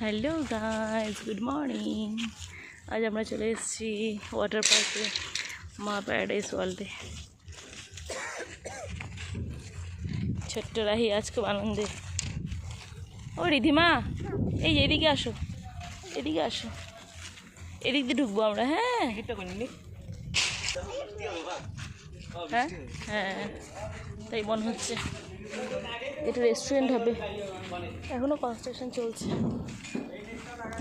Hello guys good morning. আজ আমরা চলে এসেছি ওয়াটার পার্কে, মা প্যারাডাইস ওয়ার্ল্ডে। ছোট্ট রাহি আজ খুব আনন্দে ও রিধিমা, এই এদিকে আসো এদিকে আসো। এদিক দিয়ে ঢুকবো আমরা হ্যাঁ? হ্যাঁ? হ্যাঁ তাই মনে হচ্ছে। এটা রেস্টুরেন্ট হবে। এখনও কনস্ট্রাকশন চলছে।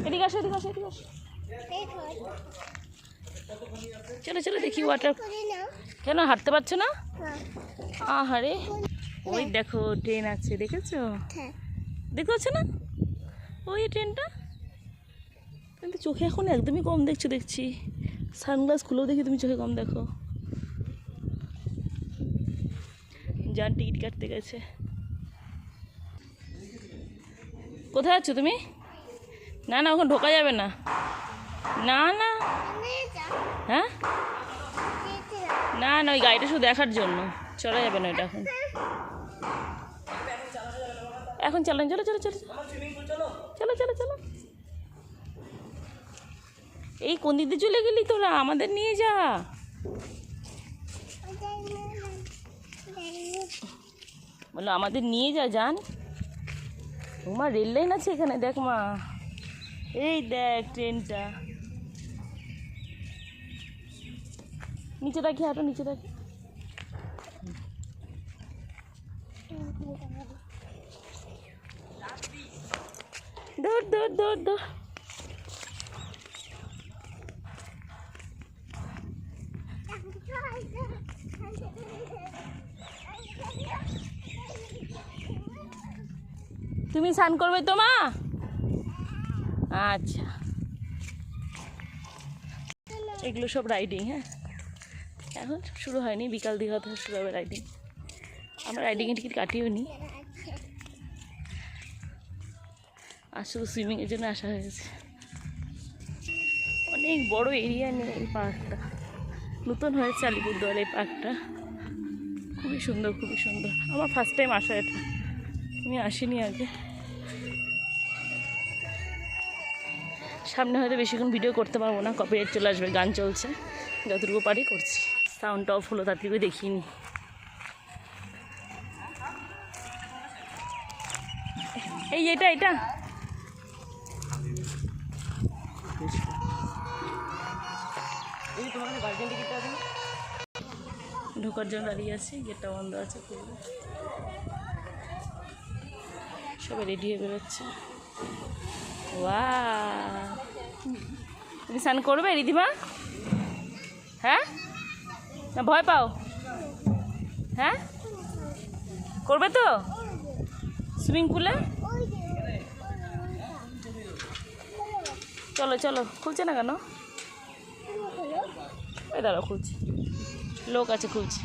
এদিকে আসো এদিকে আসো এদিকে আসো। চলো চলো দেখি ওয়াটার কেন হাঁটতে পারছ না? আহারে। ওই দেখো ট্রেন আছে, দেখেছ? দেখতে পাচ্ছ না? ওই ট্রেনটা কিন্তু চোখে এখন একদমই কম দেখছ, দেখছি। সানগ্লাস খুলেও দেখি তুমি চোখে কম দেখো। যান টিকিট কাটতে গেছে। কোথায় আছো তুমি? না না, ওখানে ঢোকা যাবে না। না না। হ্যাঁ? না না, ওই গাড়িটা শুধু দেখার জন্য। চলা যাবে না এটা এখন। এখন চালান, চলো চলো চলো চলো। চলো চলো এই কোন দিক দিয়ে চলে গেলি তোরা? আমাদের নিয়ে যা। বলো আমাদের নিয়ে যা যান তোমার রেল লাইন আছে এখানে? দেখ মা। এই দেখ ট্রেনটা নিচে রাখি, হাঁটো, নিচে রাখি। দৌড় দৌড় দৌড় দৌড় তুমি স্নান করবে তো, মা? আচ্ছা। এগুলো সব রাইডিং হ্যাঁ? এখন শুরু হয়নি, বিকাল হয়তো শুরু হবে রাইডিং আমরা রাইডিংয়ের টিকিট কাটিও নি। আর শুধু সুইমিংয়ের জন্য আসা হয়েছে। অনেক বড় এরিয়া নিয়ে এই পার্কটা নতুন হয়েছে আলিপুরদুয়ার এই পার্কটা খুবই সুন্দর খুবই সুন্দর। আমার ফার্স্ট টাইম আসা এটা। আমি আসিনি আগে। সামনে হয়তো বেশিক্ষণ ভিডিও করতে পারব না কপিরাইট চলে আসবে, গান চলছে। যতটুকু পারি করছি। সাউন্ড অফ হলো তার থেকে দেখিনি। এই এটা এটা। ঢোকার জন্য দাঁড়িয়ে আছি, গেটটা বন্ধ আছে। সবাই রেডি হয়ে বেরোচ্ছে। ওয়া তুমি স্নান করবে রিদিমা হ্যাঁ? না, ভয় পাও? হ্যাঁ? করবে তো? সুইমিং পুলে? চলো চলো। খুলছে না কেন? এই দাঁড়াও, খুলছি। লোক আছে, খুলছি।